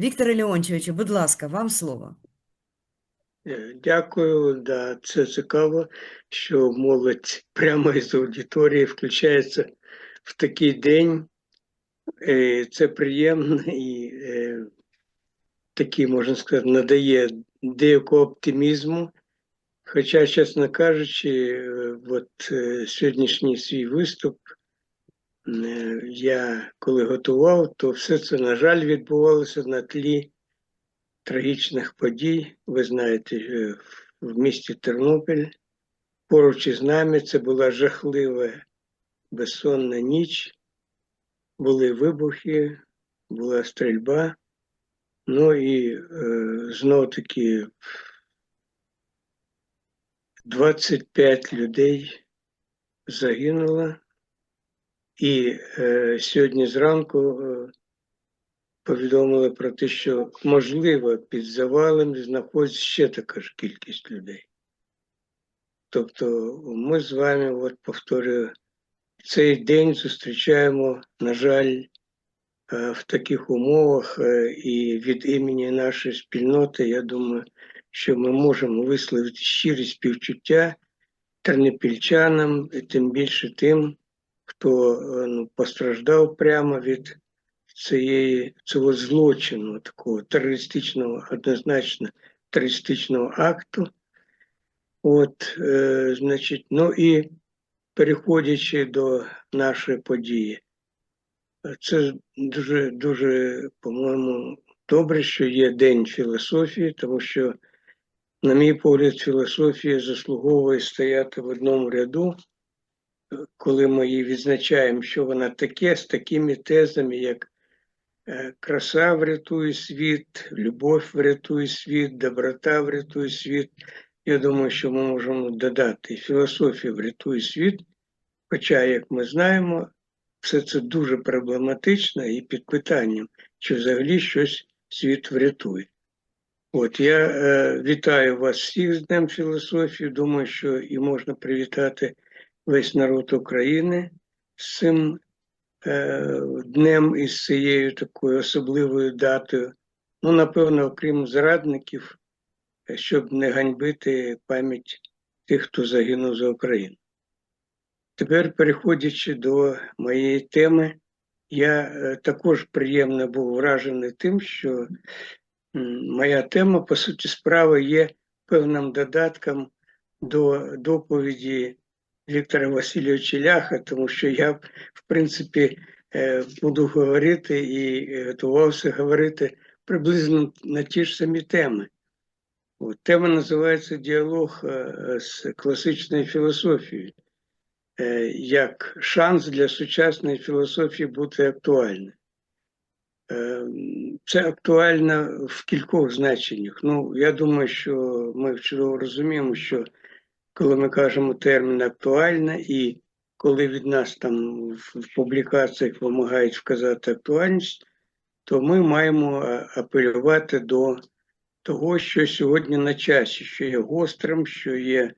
Вікторе Леонтьовичу, будь ласка, вам слово. Е, Дякую, да, це цікаво, що молодь прямо із аудиторії включається в такий день. Е, Це приємно і е, такий, можна сказати, надає деякого оптимізму. Хоча, чесно кажучи, от сьогоднішній свій виступ я коли готував, то все це, на жаль, відбувалося на тлі трагічних подій. Ви знаєте, е, в місті Тернопіль. Поруч із нами це була жахлива безсонна ніч. Були вибухи, була стрільба. Ну і е, знов таки 25 людей загинуло. І е, сьогодні зранку е, повідомили про те, що можливо під завалом знаходиться ще така ж кількість людей. Тобто ми з вами, от повторюю, цей день зустрічаємо, на жаль, е, в таких умовах, е, і від імені нашої спільноти, я думаю, що ми можемо висловити щирі співчуття тернопільчанам, і тим більше тим, хто е, ну, постраждав прямо від цієї, цього злочину, такого терористичного, однозначно терористичного акту. От, е, значить, ну і переходячи до нашої події, це дуже, дуже, по-моєму, добре, що є День філософії, тому що, на мій погляд, філософія заслуговує стояти в одному ряду, коли ми її відзначаємо, що вона таке, з такими тезами, як е, краса врятує світ, любов врятує світ, доброта врятує світ. Я думаю, що ми можемо додати філософія врятує світ, хоча, як ми знаємо, все це дуже проблематично і під питанням, чи взагалі щось світ врятує. От я е, вітаю вас всіх з Днем філософії. Думаю, що і можна привітати весь народ України з цим е, днем і з цією такою особливою датою. Ну, напевно, окрім зрадників, е, щоб не ганьбити пам'ять тих, хто загинув за Україну. Тепер, переходячи до моєї теми, я е, також приємно був вражений тим, що моя тема, по суті справи, є певним додатком до доповіді Віктора Васильовича Ляха, тому що я, в принципі, е, буду говорити і е, готувався говорити приблизно на ті ж самі теми. От, тема називається Діалог е, з класичною філософією як шанс для сучасної філософії бути актуальною. Е, Це актуально в кількох значеннях. Ну, я думаю, що ми чудово розуміємо, що коли ми кажемо термін актуальна, і коли від нас там в публікаціях вимагають вказати актуальність, то ми маємо е, апелювати до того, що сьогодні на часі, що є гострим, що є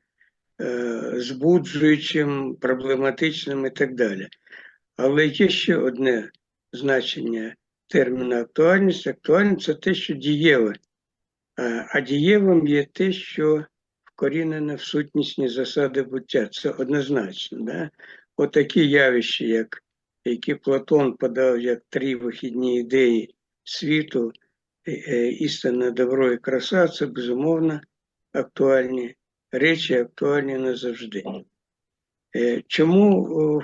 е, збуджуючим, проблематичним і так далі. Але є ще одне значення терміну актуальність. Актуальність це те, що дієве. А дієвим є те, що вкорінене в сутнісні засади буття. Це однозначно. Да? Отакі явища, як, які Платон подав як три вихідні ідеї світу, е, е, істина, добро і краса, це безумовно актуальні речі, актуальні назавжди. Е, Чому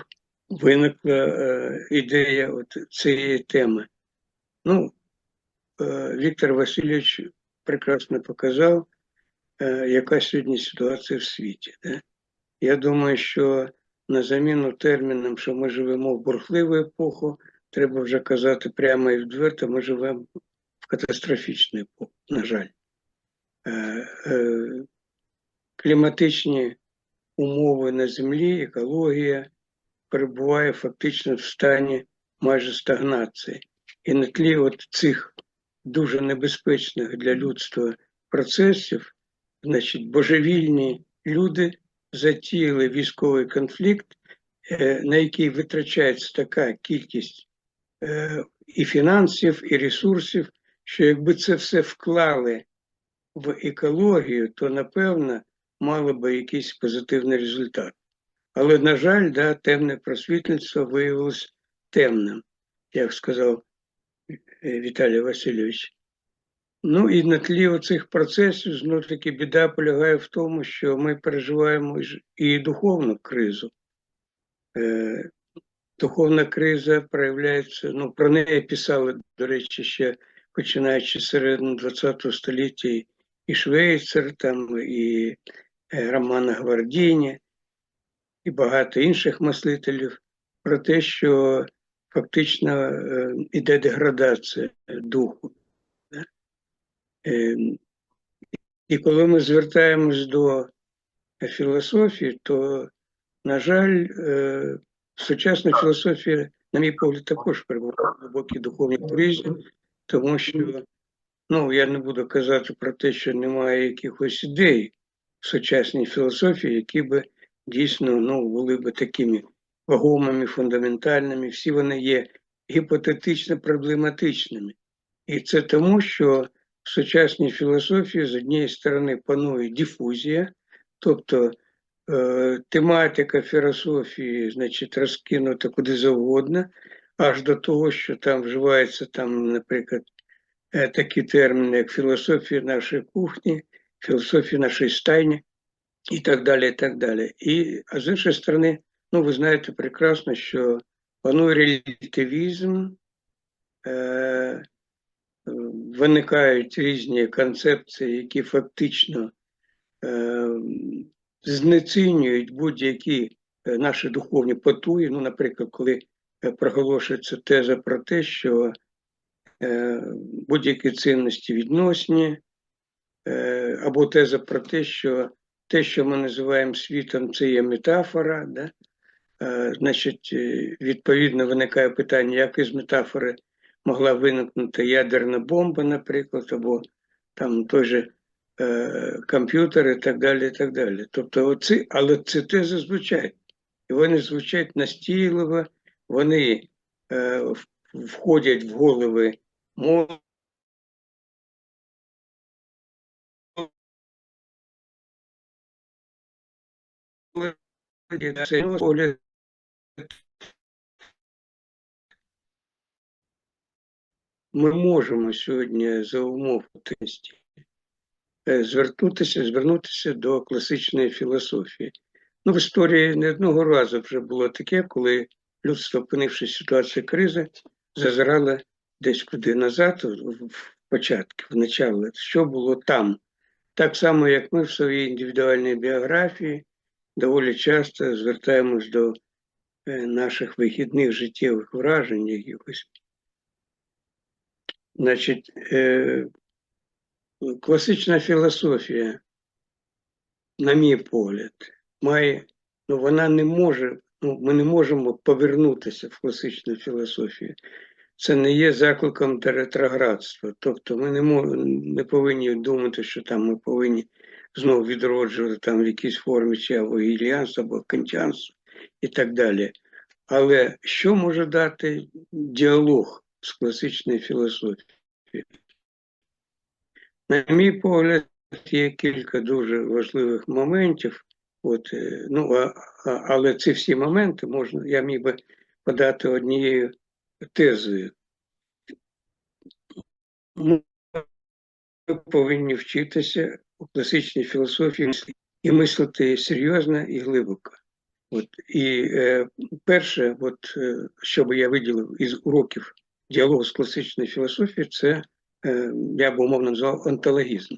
виникла ідея от цієї теми? Ну, Віктор Васильович прекрасно показав, яка сьогодні ситуація в світі. Да? Я думаю, що на заміну термінам, що ми живемо в бурхливу епоху, треба вже казати прямо і відверто, ми живемо в катастрофічну епоху, на жаль. Е, е, Кліматичні умови на землі, екологія перебуває фактично в стані майже стагнації. І на тлі от цих дуже небезпечних для людства процесів, значить, божевільні люди затіяли військовий конфлікт, е, на який витрачається така кількість е, і фінансів, і ресурсів, що якби це все вклали в екологію, то напевно мало би якийсь позитивний результат. Але, на жаль, да, темне просвітництво виявилось темним, як сказав е, Віталій Васильович. Ну і на тлі оцих процесів знов таки біда полягає в тому, що ми переживаємо і духовну кризу. Е, Духовна криза проявляється, ну про неї писали, до речі, ще починаючи з середини ХХ століття і- Швейцар, там, і е, Романа Гвардіні, і багато інших мислителів про те, що фактично е, іде деградація духу. Да. Е, І коли ми звертаємось до філософії, то, на жаль, е, сучасна філософія, на мій погляд, також перебуває в глибокій духовній кризі, тому що ну, я не буду казати про те, що немає якихось ідей в сучасній філософії, які би дійсно ну, були б такими вагомими, фундаментальними. Всі вони є гіпотетично проблематичними. І це тому, що в сучасній філософії з однієї сторони панує дифузія, тобто е, тематика філософії, значить, розкинута куди завгодно, аж до того, що там вживається там, наприклад, е, такі терміни, як філософія нашої кухні, філософія нашої стайні і так далі. І так далі. І, а з іншої сторони, ну ви знаєте прекрасно, що панує релятивізм, е, виникають різні концепції, які фактично е, знецінюють будь-які е, наші духовні потуги. Ну, наприклад, коли е, проголошується теза про те, що будь-які цінності відносні, або теза про те, що те, що ми називаємо світом, це є метафора. Да? Значить, відповідно, виникає питання, як із метафори могла виникнути ядерна бомба, наприклад, або там той же е, комп'ютер і так далі. і так далі. Тобто, оці, але ці тези звучать. І вони звучать настійливо, вони е, входять в голови молоді, це ми можемо сьогодні за умов потенції звернутися, звернутися до класичної філософії. Ну, в історії не одного разу вже було таке, коли людство, опинившись в ситуації кризи, зазирало десь куди назад, в початки, в начало, що було там. Так само, як ми в своїй індивідуальній біографії доволі часто звертаємось до е, наших вихідних життєвих вражень якихось. Значить, е, класична філософія, на мій погляд, має, ну вона не може, ну, ми не можемо повернутися в класичну філософію. Це не є закликом до ретроградства. Тобто ми не, мо- не повинні думати, що там ми повинні знову відроджувати там в якійсь формі чи або гіліанство, або кантіанство і так далі. Але що може дати діалог з класичною філософією? На мій погляд, є кілька дуже важливих моментів. От, е, ну, а, а, але ці всі моменти можна, я міг би подати однією тезою. Ми повинні вчитися у класичній філософії і мислити серйозно і глибоко. От, і е, перше, от, е, що би я виділив із уроків діалогу з класичною філософією, це е, я б умовно назвав онтологізм.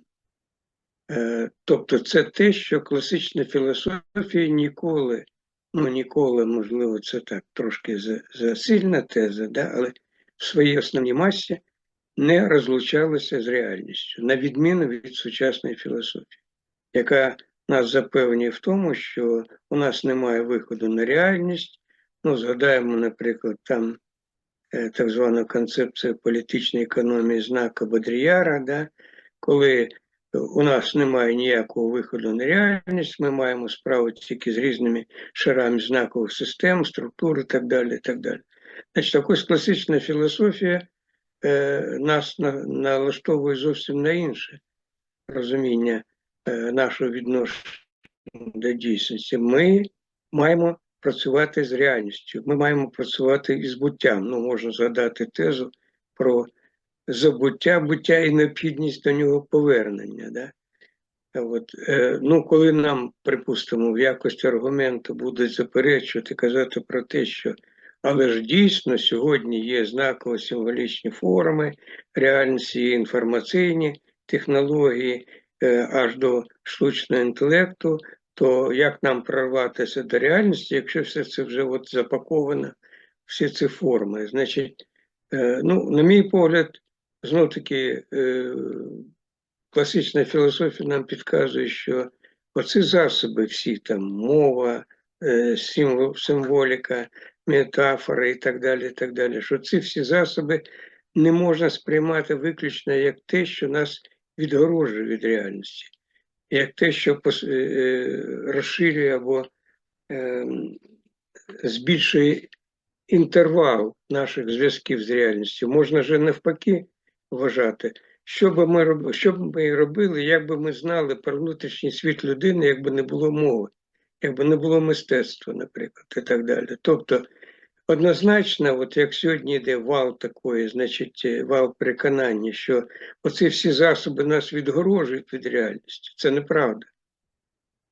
Е, тобто це те, що класична філософія ніколи, ну ніколи, можливо, це так трошки за- засильна теза, да, але в своїй основній масі не розлучалася з реальністю, на відміну від сучасної філософії, яка нас запевнює в тому, що у нас немає виходу на реальність. Ну, згадаємо, наприклад, там так звану концепцію політичної економії знака Бодріяра, да, коли у нас немає ніякого виходу на реальність, ми маємо справу тільки з різними шарами знакових систем, структур і так далі. Так далі. Значить, ось класична філософія е, нас на, налаштовує зовсім на інше розуміння е, нашого відношення до дійсності. Ми маємо працювати з реальністю, ми маємо працювати із буттям. Ну, можна згадати тезу про забуття, буття і необхідність до нього повернення. Да? От, е, ну, коли нам, припустимо, в якості аргументу будуть заперечувати, казати про те, що але ж дійсно сьогодні є знаково символічні форми реальності, інформаційні технології е, аж до штучного інтелекту, то як нам прорватися до реальності, якщо все це вже от запаковано, всі ці форми? Значить, е, ну, на мій погляд, знов таки. Е, класична філософія нам підказує, що оці засоби, всі там мова, е, символіка, метафори і так далі, і так далі, що ці всі засоби не можна сприймати виключно як те, що нас відгороджує від реальності, як те, що е, е, розширює або е, збільшує інтервал наших зв'язків з реальністю. Можна же навпаки вважати, що би ми робили, що б ми робили, як би ми знали про внутрішній світ людини, якби не було мови, якби не було мистецтва, наприклад, і так далі. Тобто, однозначно, от як сьогодні йде вал такої, значить, е, вал переконання, що оці всі засоби нас відгорожують від реальності, це неправда.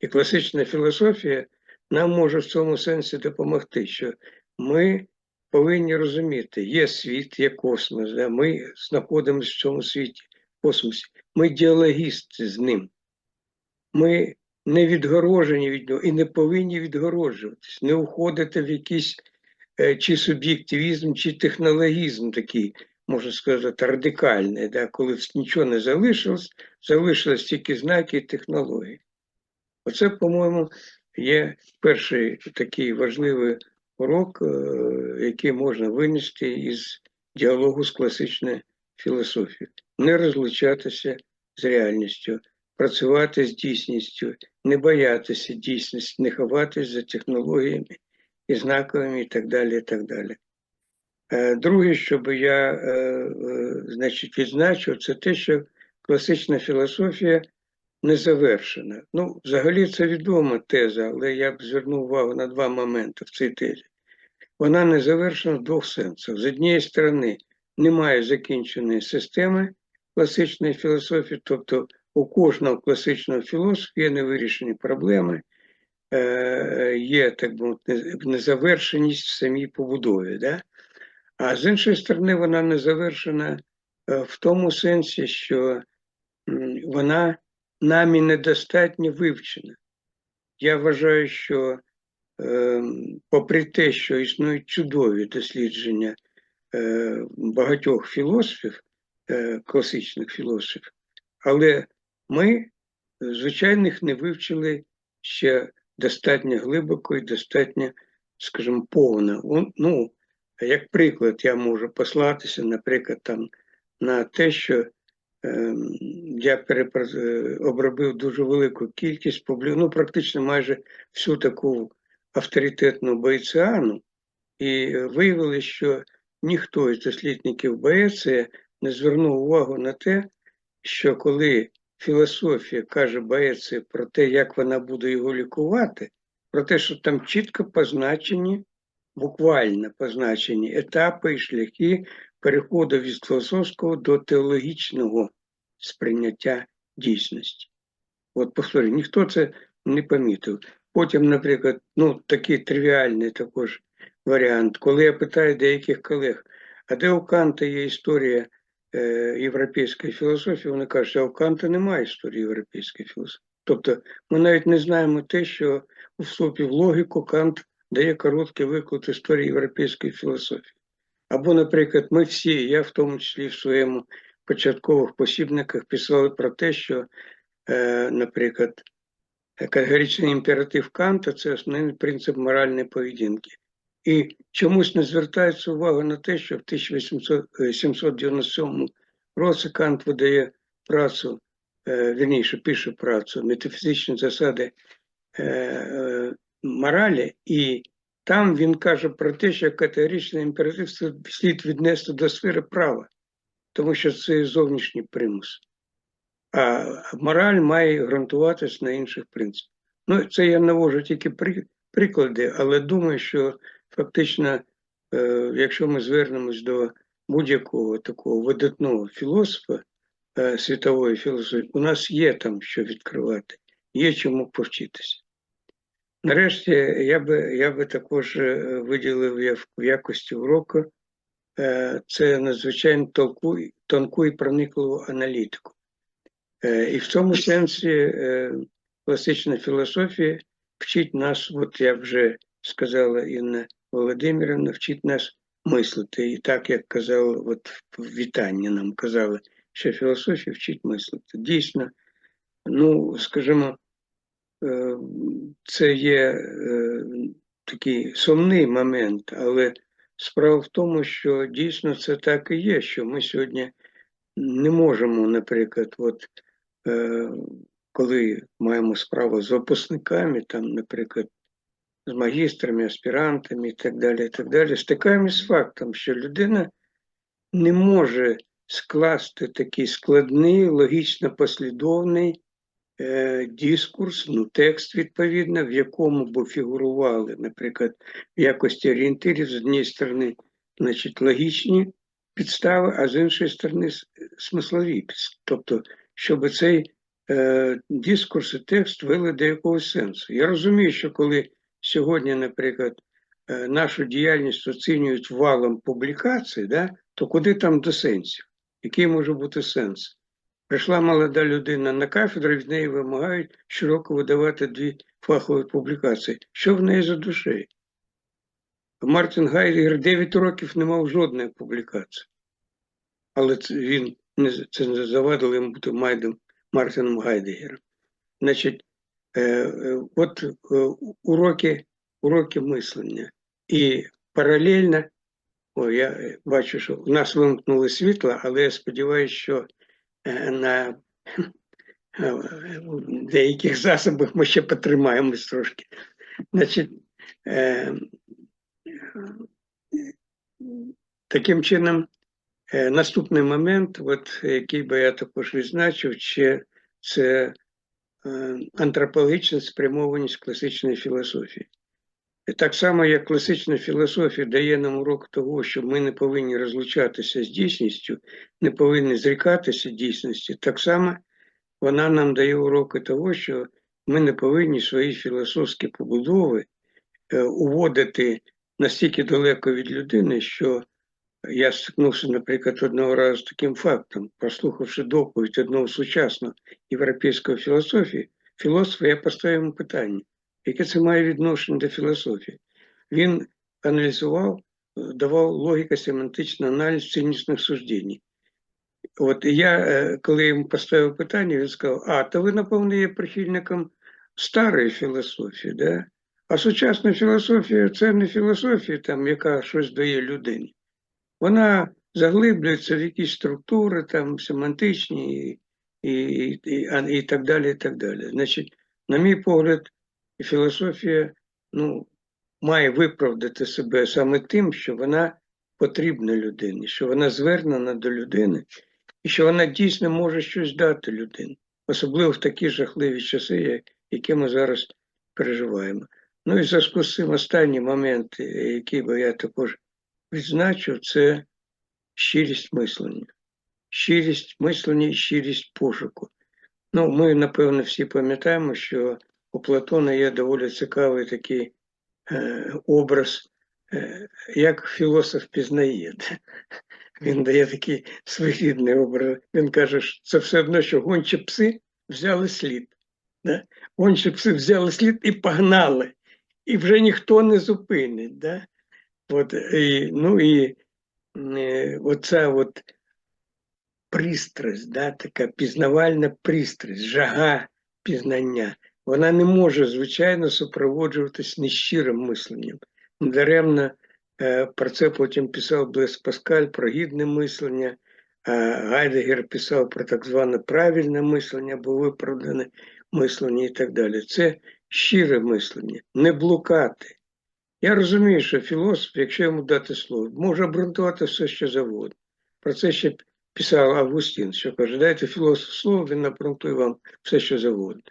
І класична філософія нам може в цьому сенсі допомогти, що ми повинні розуміти, є світ, є космос, да? ми знаходимося в цьому світі, космосі, ми діалогісти з ним. Ми не відгорожені від нього і не повинні відгороджуватись, не уходити в якийсь е, чи суб'єктивізм, чи технологізм такий, можна сказати, радикальний, да? коли нічого не залишилось, залишились тільки знаки і технології. Оце, по-моєму, є перший такий важливий урок, е, який можна винести із діалогу з класичною філософією. Не розлучатися з реальністю, працювати з дійсністю, не боятися дійсності, не ховатися за технологіями і знаковими і так далі. і так далі. Е, Друге, що би я е, е, значить, відзначив, це те, що класична філософія не завершена. Ну, взагалі це відома теза, але я б звернув увагу на два моменти в цій тезі. Вона не завершена в двох сенсах. З однієї сторони, немає закінченої системи класичної філософії, тобто у кожного класичного філософа є невирішені проблеми, є так би незавершеність в самій побудові. Да? А з іншої сторони, вона не завершена е, в тому сенсі, що вона нами недостатньо вивчена. Я вважаю, що е, попри те, що існують чудові дослідження е, багатьох філософів, е, класичних філософів, але ми, звичайно, їх не вивчили ще достатньо глибоко і достатньо, скажімо, повно. Ну, як приклад, я можу послатися, наприклад, там, на те, що Ем, я перепра- е, обробив дуже велику кількість публі... ну, практично майже всю таку авторитетну бойціану, і е, виявилось, що ніхто із дослідників Боеція не звернув увагу на те, що коли філософія каже Боеція про те, як вона буде його лікувати, про те, що там чітко позначені, буквально позначені етапи і шляхи переходу від філософського до теологічного сприйняття дійсності. От повторюю, ніхто це не помітив. Потім, наприклад, ну такий тривіальний також варіант, коли я питаю деяких колег, а де у Канта є історія європейської філософії, вони кажуть, а у Канта немає історії європейської філософії. Тобто ми навіть не знаємо те, що у вступі в логіку Кант дає короткий виклад історії європейської філософії. Або, наприклад, ми всі, я в тому числі в своєму початкових посібниках писали про те, що, е, наприклад, категоричний імператив Канта це основний принцип моральної поведінки. І чомусь не звертається увага на те, що в 1897 році Кант видає працю, е, вірніше пише працю метафізичні засади е, е, моралі, і там він каже про те, що категоричний імператив слід віднести до сфери права. тому що це зовнішній примус. А мораль має ґрунтуватись на інших принципах. Ну, це я навожу тільки приклади, але думаю, що фактично, е, якщо ми звернемось до будь-якого такого видатного філософа е, світової філософії, у нас є там що відкривати, є чому повчитися. Нарешті я би, я би також е, виділив в якості уроку це надзвичайно тонку, тонку і проникливу аналітику. І в цьому сенсі класична філософія вчить нас, от як вже сказала Інна Володимирівна, вчить нас мислити. І так, як казали, от в вітанні нам казали, що філософія вчить мислити. Дійсно, ну, скажімо, е, це є е, такий сумний момент, але справа в тому, що дійсно це так і є, що ми сьогодні не можемо, наприклад, от е, коли маємо справу з випускниками, там, наприклад, з магістрами, аспірантами і так далі, і так далі, стикаємося з фактом, що людина не може скласти такий складний, логічно послідовний е, дискурс, ну, текст, відповідно, в якому б фігурували, наприклад, в якості орієнтирів з однієї сторони, значить, логічні підстави, а з іншої сторони смислові підстави. Тобто, щоб цей е, дискурс і текст вели до якогось сенсу. Я розумію, що коли сьогодні, наприклад, е, нашу діяльність оцінюють валом публікацій, да, то куди там до сенсів? Який може бути сенс? Прийшла молода людина на кафедру, від неї вимагають щороку видавати дві фахові публікації. Що в неї за душею? Мартін Гайдгер 9 років не мав жодної публікації. Але він це не завадило йому бути Майдом Мартином Гайдгером. Значить, от е, уроки, уроки мислення. І паралельно, о, я е, бачу, що у нас вимкнули світло, але я сподіваюся, що е, на е, деяких засобах ми ще потримаємось трошки. Значить, е, таким чином, е, наступний момент, от, який би я також відзначив, чи це е, антропологічна спрямованість класичної філософії. Так само, як класична філософія дає нам урок того, що ми не повинні розлучатися з дійсністю, не повинні зрікатися дійсності, так само вона нам дає уроки того, що ми не повинні свої філософські побудови е, уводити настільки далеко від людини, що я стикнувся, наприклад, одного разу з таким фактом, прослухавши доповідь одного сучасного європейського філософії, філософа, я поставив йому питання, яке це має відношення до філософії. Він аналізував, е, давав логіко-семантичний аналіз ціннісних суждень. От я, е, коли йому поставив питання, він сказав: А, то ви, напевно, є прихильником старої філософії, да? а сучасна філософія це не філософія, там, яка щось дає людині. Вона заглиблюється в якісь структури, там, семантичні і, і, і, і так далі. і так далі. Значить, на мій погляд, філософія ну, має виправдати себе саме тим, що вона потрібна людині, що вона звернена до людини, і що вона дійсно може щось дати людині, особливо в такі жахливі часи, як- які ми зараз переживаємо. Ну і в зв'язку з цим останній момент, який би я також відзначив, це щирість мислення. Щирість мислення і щирість пошуку. Ну, ми, напевно, всі пам'ятаємо, що у Платона є доволі цікавий такий е, образ, е, як філософ пізнає. Він дає такий своєрідний образ. Він каже, що це все одно, що гончі пси взяли слід. Да? Гончі пси взяли слід і погнали. І вже ніхто не зупинить. Да? От, і, ну і е, оця от пристрасть, да, така пізнавальна пристрасть, жага пізнання, вона не може, звичайно, супроводжуватись нещирим мисленням. Даремно е, про це потім писав Блес Паскаль, про гідне мислення, Гайдегер писав про так зване правильне мислення або виправдане мислення і так далі. Це щире мислення, не блукати. Я розумію, що філософ, якщо йому дати слово, може обґрунтувати все, що завгодно. Про це ще писав Августин, що каже, дайте філософ слово, він напронтує вам все, що завгодно.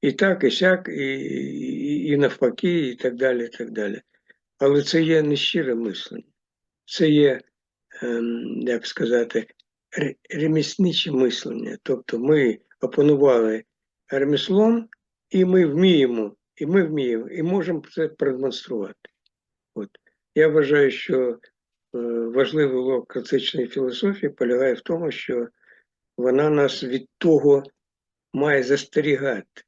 І так, і сяк, і, і, і навпаки, і так далі, і так далі. Але це є нещире мислення. Це є, ем, як сказати, ремісниче мислення. Тобто ми опанували ремеслом, і ми вміємо, і ми вміємо, і можемо це продемонструвати. От. Я вважаю, що е, важливий урок класичної філософії полягає в тому, що вона нас від того має застерігати.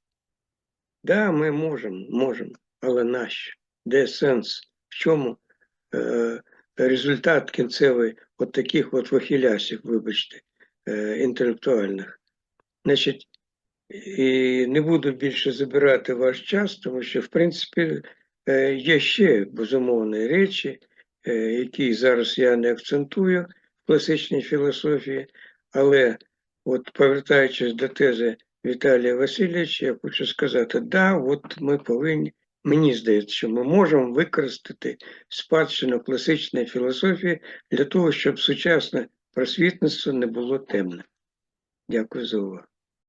Да, ми можемо, можемо, але нащо? Де сенс? В чому е, результат кінцевий от таких от вихилясів, вибачте, е, інтелектуальних? Значить, і не буду більше забирати ваш час, тому що, в принципі, е, є ще безумовні речі, е, які зараз я не акцентую в класичній філософії, але от повертаючись до тези Віталія Васильовича, я хочу сказати, да, от ми повинні, мені здається, що ми можемо використати спадщину класичної філософії для того, щоб сучасне просвітництво не було темне. Дякую за увагу.